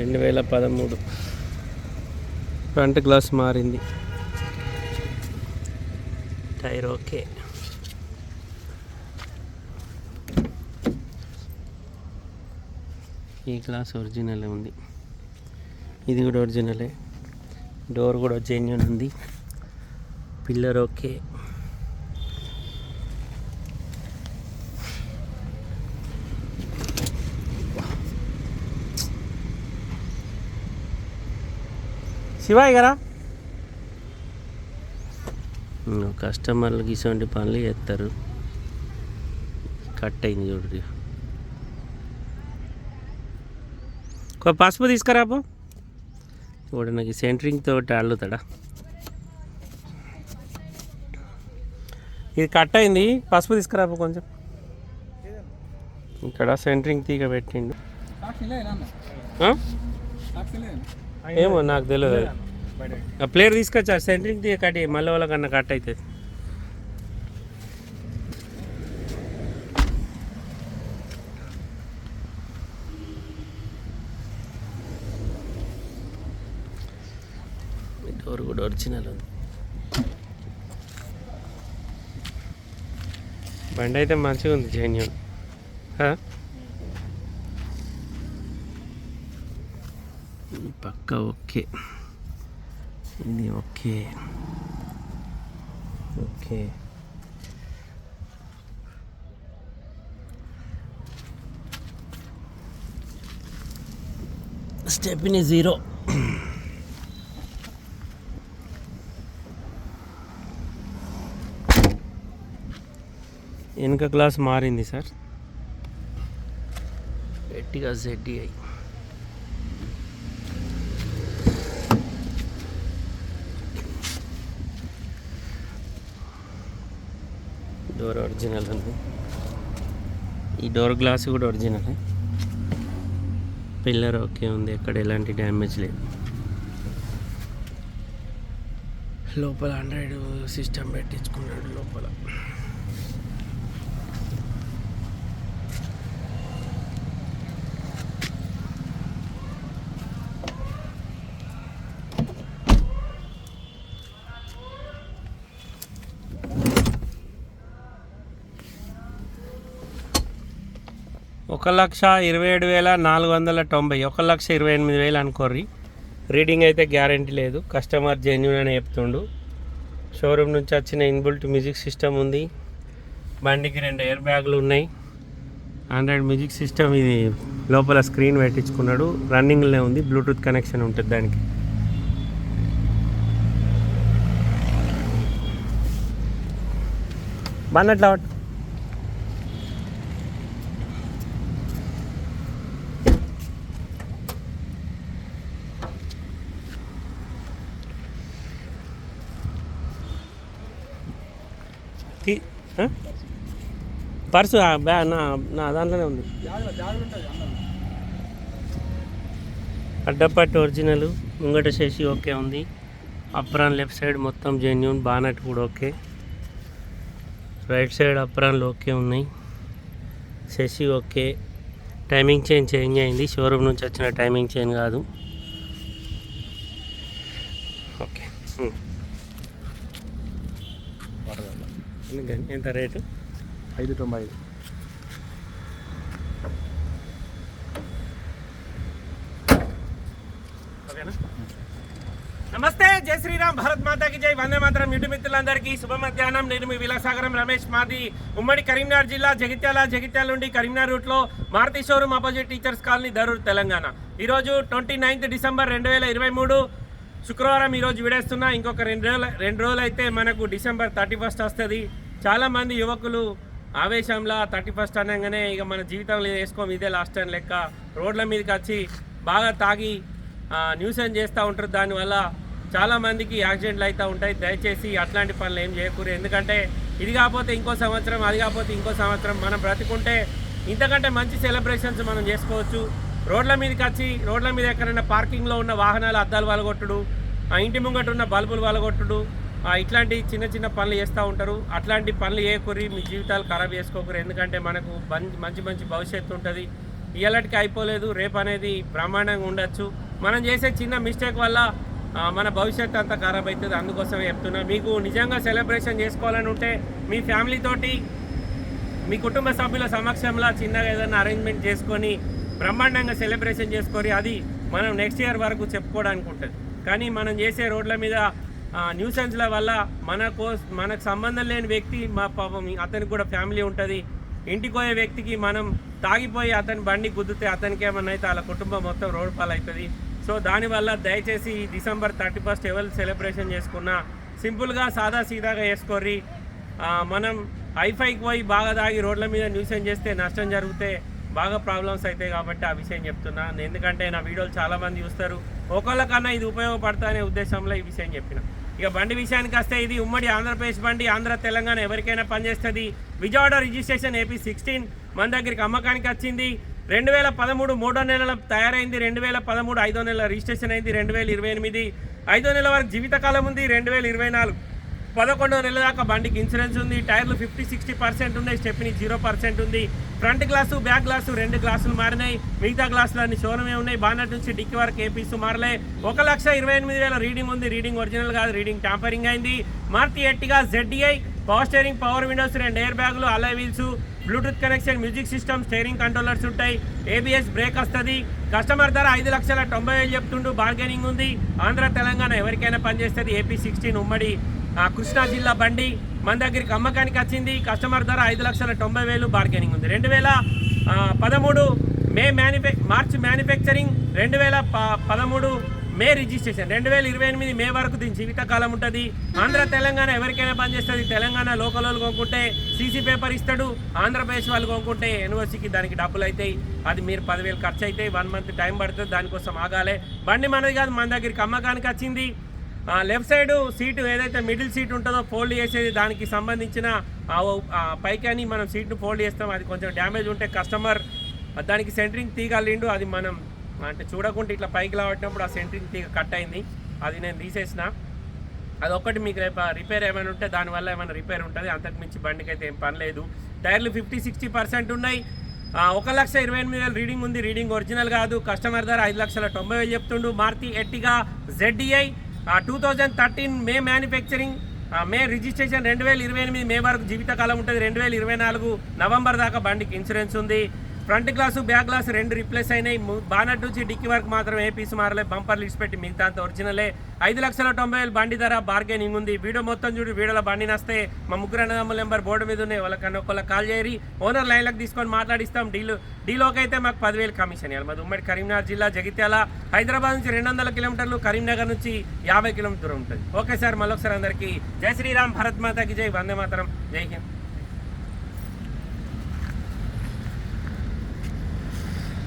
రెండు వేల పదమూడు. ఫ్రంట్ గ్లాస్ మారింది. Tyre okay. ఈ గ్లాస్ ఒరిజినల్ ఉంది. ఇది కూడా ఒరిజినలే. డోర్ కూడా జెన్యున్ ఉంది. Pillar okay. శివాయి గారా? కస్టమర్లకి ఇటువంటి పనులు చేస్తారు కట్ అయింది చూడు ఒక పసుపు తీసుకురాపో చూడు నాకు సెంటరింగ్ తోటి అల్లుతాడా? ఇది కట్ అయింది. పసుపు తీసుకురాపో కొంచెం. ఇక్కడ సెంటరింగ్ తీగ పెట్టిండు? ఏమో నాకు తెలియదు. ఆ ప్లేయర్ తీసుకొచ్చా? సెంటరింగ్ కట్టి మళ్ళీ వాళ్ళకన్నా కట్ అవుతుంది డోర్ కూడా ఒరిజినల్ ఉంది. బండి అయితే మంచిగా ఉంది జెన్యున్ పక్క ఓకే ఇది ఓకే ఓకే స్టెప్ని జీరో వెనుక క్లాస్ మారింది సార్. గట్టిగా జెడ్డీఐ డోర్ ఒరిజినల్ ఉంది. ఈ డోర్ గ్లాస్ కూడా ఒరిజినల్ పిల్లర్ ఓకే ఉంది. ఎక్కడ ఎలాంటి డ్యామేజ్ లేదు. లోపల ఆండ్రాయిడ్ సిస్టమ్ పెట్టించుకున్నాడు లోపల. ఒక లక్ష ఇరవై ఏడు వేల నాలుగు వందల తొంభై ఒక లక్ష ఇరవై ఎనిమిది వేలు అనుకోర్రి. రీడింగ్ అయితే గ్యారంటీ లేదు. కస్టమర్ జెన్యున్ అని చెప్తుండు. షోరూమ్ నుంచి వచ్చిన ఇన్బుల్ట్ మ్యూజిక్ సిస్టమ్ ఉంది. బండికి రెండు ఎయిర్ బ్యాగులు ఉన్నాయి. ఆండ్రాయిడ్ మ్యూజిక్ సిస్టమ్ ఇది లోపల స్క్రీన్ పెట్టించుకున్నాడు. రన్నింగ్లో ఉంది. బ్లూటూత్ కనెక్షన్ ఉంటుంది దానికి. బాన్నట్లా తీ- పర్సు బ్యా నా నా దాంట్లోనే ఉంది. అడ్డపట్టి ఒరిజినల్ ముంగట చేసి ఓకే ఉంది. అప్రాన్ లెఫ్ట్ సైడ్ మొత్తం జెన్యున్ బానట్ కూడా ఓకే. రైట్ సైడ్ అప్రాన్లు ఓకే ఉన్నాయి. Chassis okay. Timing chain change అయింది. షోరూమ్ నుంచి వచ్చిన టైమింగ్ చైన్ కాదు. ఓకే. ఎంత రేటు? ఐదు తొంభై ఐదు. నమస్తే జై శ్రీరామ్ భారత్ మాతాకి జై వందే మాతరం యూట్యూబ్ మిత్రులందరికీ శుభ మధ్యాహ్నం. నేను మీ విలాసాగరం రమేష్ మాది ఉమ్మడి కరీంనగర్ జిల్లా జగిత్యాల జగిత్యాల నుండి కరీంనగర్ రూట్లో Maruti showroom opposite teachers colony Darur Telangana. ఈరోజు ట్వంటీ నైన్త్ డిసెంబర్ రెండు వేల ఇరవై మూడు శుక్రవారం ఈరోజు విడేస్తున్నా. ఇంకొక రెండు రోజులు రెండు రోజులు అయితే మనకు డిసెంబర్ థర్టీ ఫస్ట్ వస్తుంది. చాలామంది యువకులు ఆవేశంలో థర్టీ ఫస్ట్ అనగానే ఇక మన జీవితంలో వేసుకోం ఇదే లాస్ట్ టైం లెక్క రోడ్ల మీదకి వచ్చి బాగా తాగి న్యూసెన్స్ చేస్తూ ఉంటారు. దానివల్ల చాలామందికి యాక్సిడెంట్లు అవుతూ ఉంటాయి. దయచేసి అట్లాంటి పనులు ఏం చేయకూడదు. ఎందుకంటే ఇది కాకపోతే ఇంకో సంవత్సరం అది కాకపోతే ఇంకో సంవత్సరం మనం బ్రతికుంటే ఇంతకంటే మంచి సెలబ్రేషన్స్ మనం చేసుకోవచ్చు. రోడ్ల మీదకి వచ్చి రోడ్ల మీద ఎక్కడైనా పార్కింగ్లో ఉన్న వాహనాలు అద్దాలు వలగొట్టుడు ఆ ఇంటి ముంగట ఉన్న బల్బులు వలగొట్టుడు ఇట్లాంటి చిన్న చిన్న పనులు చేస్తూ ఉంటారు. అట్లాంటి పనులు చేయకూరి మీ జీవితాలు ఖరాబ్ చేసుకోకూరు. ఎందుకంటే మనకు మంచి మంచి భవిష్యత్తు ఉంటుంది. ఇలాంటికి అయిపోలేదు. రేపు అనేది బ్రహ్మాండంగా ఉండొచ్చు. మనం చేసే చిన్న మిస్టేక్ వల్ల మన భవిష్యత్తు అంతా ఖరాబ్ అవుతుంది అందుకోసమే చెప్తున్నా. మీకు నిజంగా సెలబ్రేషన్ చేసుకోవాలని ఉంటే మీ ఫ్యామిలీతోటి మీ కుటుంబ సభ్యుల సమక్షంలో చిన్నగా ఏదైనా అరేంజ్మెంట్ చేసుకొని బ్రహ్మాండంగా సెలబ్రేషన్ చేసుకొని అది మనం నెక్స్ట్ ఇయర్ వరకు చెప్పుకోవడానికి ఉంటుంది. కానీ మనం చేసే రోడ్ల మీద న్యూసెన్స్ల వల్ల మన కోస్ మనకు సంబంధం లేని వ్యక్తి మా పాపం అతనికి కూడా ఫ్యామిలీ ఉంటుంది. ఇంటికి పోయే వ్యక్తికి మనం తాగిపోయి అతని బండి గుద్దితే అతనికి ఏమన్నా అయితే వాళ్ళ కుటుంబం మొత్తం రోడ్ పాలవుతుంది. సో దానివల్ల దయచేసి ఈ డిసెంబర్ థర్టీ ఫస్ట్ ఎవరు సెలబ్రేషన్ చేసుకున్నా సింపుల్గా సాదా సీదాగా వేసుకోర్రి. మనం హైఫైకి పోయి బాగా తాగి రోడ్ల మీద న్యూసెన్స్ చేస్తే నష్టం జరిగితే బాగా ప్రాబ్లమ్స్ అవుతాయి కాబట్టి ఆ విషయం చెప్తున్నాను ఎందుకంటే నా వీడియోలు చాలామంది చూస్తారు. ఒకళ్ళకన్నా ఇది ఉపయోగపడతా అనే ఉద్దేశంలో ఈ విషయం చెప్పిన. ఇక బండి విషయానికి వస్తే ఇది ఉమ్మడి ఆంధ్రప్రదేశ్ బండి ఆంధ్ర తెలంగాణ ఎవరికైనా పనిచేస్తుంది. విజయవాడ రిజిస్ట్రేషన్ ఏపీ సిక్స్టీన్ మన దగ్గరికి అమ్మకానికి వచ్చింది. రెండు వేల పదమూడు మూడో నెలల తయారైంది రెండు వేల పదమూడు ఐదో నెలల రిజిస్ట్రేషన్ అయింది రెండు వేల ఇరవై ఎనిమిది ఐదో నెలల వరకు జీవితకాలం ఉంది రెండు వేల ఇరవై నాలుగు. పదకొండో నెల దాకా బండికి ఇన్సూరెన్స్ ఉంది. టైర్లు ఫిఫ్టీ సిక్స్టీ పర్సెంట్ ఉన్నాయి. స్టెప్ని జీరో పర్సెంట్ ఉంది. ఫ్రంట్ గ్లాసు బ్యాక్ గ్లాసు రెండు గ్లాసులు మారినాయి. మిగతా గ్లాసులు అన్ని షోరూమే ఉన్నాయి. బానట్ నుంచి డిక్కి వరకు ఏపీస్ మారలే. ఒక లక్ష ఇరవై ఎనిమిది వేల రీడింగ్ ఉంది. రీడింగ్ ఒరిజినల్ కాదు. రీడింగ్ ట్యాంపరింగ్ అయింది. Maruti Ertiga ZDI power steering power windows రెండు ఎయిర్ బ్యాగులు alloy wheels bluetooth connection music system steering controllers ఉంటాయి. ఏబిఎస్ బ్రేక్ వస్తుంది. కస్టమర్ ధర ఐదు లక్షల తొంభై వేలు చెప్తుండు. బార్గెనింగ్ ఉంది. ఆంధ్ర తెలంగాణ ఎవరికైనా పనిచేస్తుంది. ఏపీ సిక్స్టీన్ ఉమ్మడి. కృష్ణా జిల్లా బండి మన దగ్గరికి అమ్మకానికి వచ్చింది. కస్టమర్ ధర ఐదు లక్షల తొంభై వేలు బార్గెనింగ్ ఉంది. రెండు వేల పదమూడు మే మ్యానుఫ్యాక్ మార్చ్ మ్యానుఫ్యాక్చరింగ్ రెండు వేల ప- పదమూడు మే రిజిస్ట్రేషన్ రెండు వేల ఇరవై ఎనిమిది మే వరకు దీని జీవితకాలం ఉంటుంది. ఆంధ్ర తెలంగాణ ఎవరికైనా పనిచేస్తుంది తెలంగాణ లోకల్ వాళ్ళు కొనుక్కుంటే సీసీ పేపర్ ఇస్తాడు. ఆంధ్రప్రదేశ్ వాళ్ళు కొనుక్కుంటే యూనివర్సిటీకి దానికి డబ్బులు అవుతాయి అది మీరు పదివేలు ఖర్చు అవుతాయి వన్ మంత్ టైం పడుతుంది. దానికోసం ఆగాలి. బండి మనది కాదు. మన దగ్గరికి అమ్మకానికి వచ్చింది. లెఫ్ట్ సైడ్ సీటు ఏదైతే మిడిల్ సీట్ ఉంటుందో ఫోల్డ్ చేసేది దానికి సంబంధించిన ఆ మనం సీట్ను ఫోల్డ్ చేస్తాం. అది కొంచెం డ్యామేజ్ ఉంటే కస్టమర్ దానికి సెంటరింగ్ తీగలిండు. అది మనం అంటే చూడకుండా ఇట్లా పైకి లావట్టినప్పుడు ఆ సెంటరింగ్ తీగ కట్ అయింది. అది నేను తీసేసిన. అదొక్కటి మీకు రేపు రిపేర్ ఏమైనా ఉంటే దానివల్ల ఏమైనా రిపేర్ ఉంటుంది. అంతకు మించి బండికి అయితే ఏం పని లేదు. టైర్లు ఫిఫ్టీ సిక్స్టీ పర్సెంట్ ఉన్నాయి. ఒక లక్ష ఇరవై ఎనిమిది వేలు రీడింగ్ ఉంది. రీడింగ్ ఒరిజినల్ కాదు. కస్టమర్ ధర ఐదు లక్షల తొంభై వేలు చెప్తుండు. Maruti Ertiga ZDI. Two thousand thirteen May manufacturing May registration రెండు వేల ఇరవై ఎనిమిది మే వరకు జీవితకాలం ఉంటుంది. రెండు వేల ఇరవై నాలుగు నవంబర్ దాకా బండికి ఇన్సూరెన్స్ ఉంది. ఫ్రంట్ గ్లాసు బ్యాక్ గ్లాస్ రెండు రిప్లేస్ అయినాయి. బానట్ నుంచి డిక్కి వరకు మాత్రం ఏ పీస్ మారలే. బంపర్ లిస్ట్ పెట్టి మిగతా అంత ఒరిజినలే. ఐదు లక్షల తొంభై వేలు బండి ధర బార్గెనింగ్ ఉంది. వీడియో మొత్తం చూడు వీడియోలో బండి నస్తే. మా ముగ్గురు అన్నదమ్ముల నెంబర్ బోర్డు మీద ఉన్నాయి. వాళ్ళకన్నా ఒకళ్ళ కాల్ చేయరి. ఓనర్ లైన్లకు తీసుకొని మాట్లాడిస్తాం. డీల్ డీలోకి అయితే మాకు పదివేలు కమిషన్ ఇవ్వాలి. మాది ఉమ్మడి కరీంనగర్ జిల్లా జగిత్యాల. హైదరాబాద్ నుంచి రెండు వందల కిలోమీటర్లు కరీంనగర్ నుంచి యాభై కిలోమీటర్ ఉంటుంది. ఓకే సార్ మళ్ళొకసారి అందరికీ జై శ్రీరామ్ భరత్ మాతాకి జై. వందే మాతరం. జై హింద్.